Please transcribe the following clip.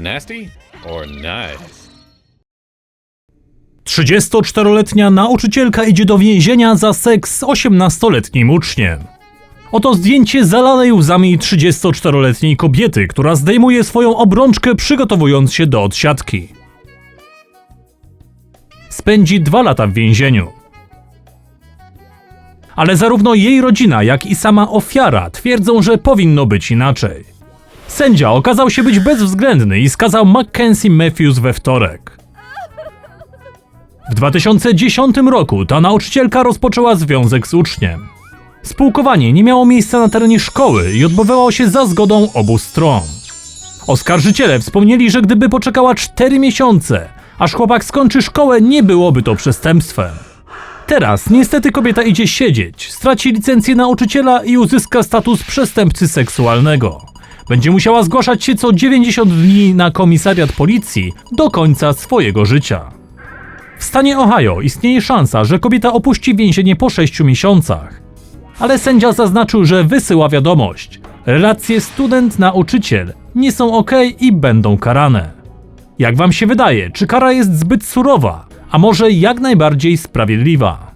Nasty or nice? 34-letnia nauczycielka idzie do więzienia za seks z 18-letnim uczniem. Oto zdjęcie zalanej łzami 34-letniej kobiety, która zdejmuje swoją obrączkę przygotowując się do odsiadki. Spędzi dwa lata w więzieniu. Ale zarówno jej rodzina, jak i sama ofiara twierdzą, że powinno być inaczej. Sędzia okazał się być bezwzględny i skazał Mackenzie Matthews we wtorek. W 2010 roku ta nauczycielka rozpoczęła związek z uczniem. Spółkowanie nie miało miejsca na terenie szkoły i odbywało się za zgodą obu stron. Oskarżyciele wspomnieli, że gdyby poczekała 4 miesiące, aż chłopak skończy szkołę, nie byłoby to przestępstwem. Teraz niestety kobieta idzie siedzieć, straci licencję nauczyciela i uzyska status przestępcy seksualnego. Będzie musiała zgłaszać się co 90 dni na komisariat policji do końca swojego życia. W stanie Ohio istnieje szansa, że kobieta opuści więzienie po 6 miesiącach. Ale sędzia zaznaczył, że wysyła wiadomość. Relacje student-nauczyciel nie są ok i będą karane. Jak wam się wydaje, czy kara jest zbyt surowa, a może jak najbardziej sprawiedliwa?